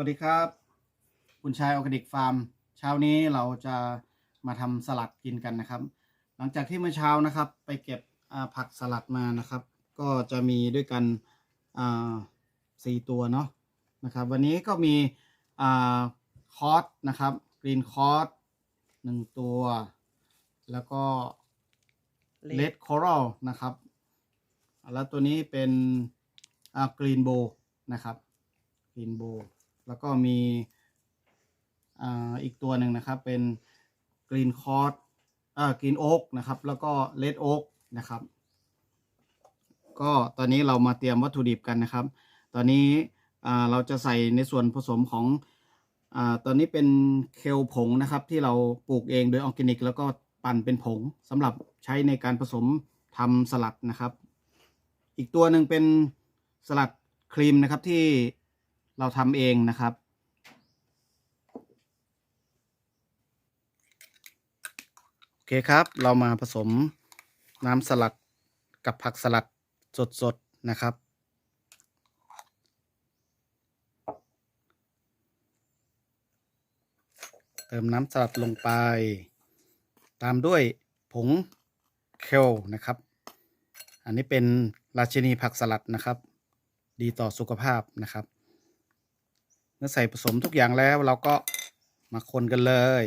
วัสดีครับ คุณชายออร์แกนิกฟาร์ม เช้านี้เราจะมาทำสลัดกินกันนะครับ หลังจากที่เมื่อเช้านะครับ ไปเก็บอ่าผักสลัดมานะครับ ก็จะมีด้วยกันอ่าสี่ตัวเนาะนะครับ วันนี้ก็มีอ่าคอสนะครับกรีนคอสหนึ่งตัว แล้วก็เลดคอรัลนะครับ แล้วตัวนี้เป็นอ่ากรีนโบนะครับกรีนโบ แล้วก็มีอีกตัวหนึ่งนะครับเป็นกรีนคอร์ดอ่ากรีนโอ๊กนะครับแล้วก็เลดโอ๊กนะครับ ก็ตอนนี้เรามาเตรียมวัตถุดิบกันนะครับ ตอนนี้เราจะใส่ในส่วนผสมของอ่าตอนนี้เป็นเคลผงนะครับ ที่เราปลูกเองโดยออร์แกนิก แล้วก็ปั่นเป็นผงสำหรับใช้ในการผสมทำสลัดนะครับ อีกตัวหนึ่งเป็นสลัดครีมนะครับที่ เราทำเองนะครับ โอเคครับ เรามาผสมน้ำสลัดกับผักสลัดสดๆนะครับเติมน้ำสลัดลงไป ตามด้วยผงเคลนะครับ อันนี้เป็นราชินีผักสลัดนะครับ ดีต่อสุขภาพนะครับ เมื่อใส่ผสมทุกอย่างแล้วเราก็มาคนกันเลย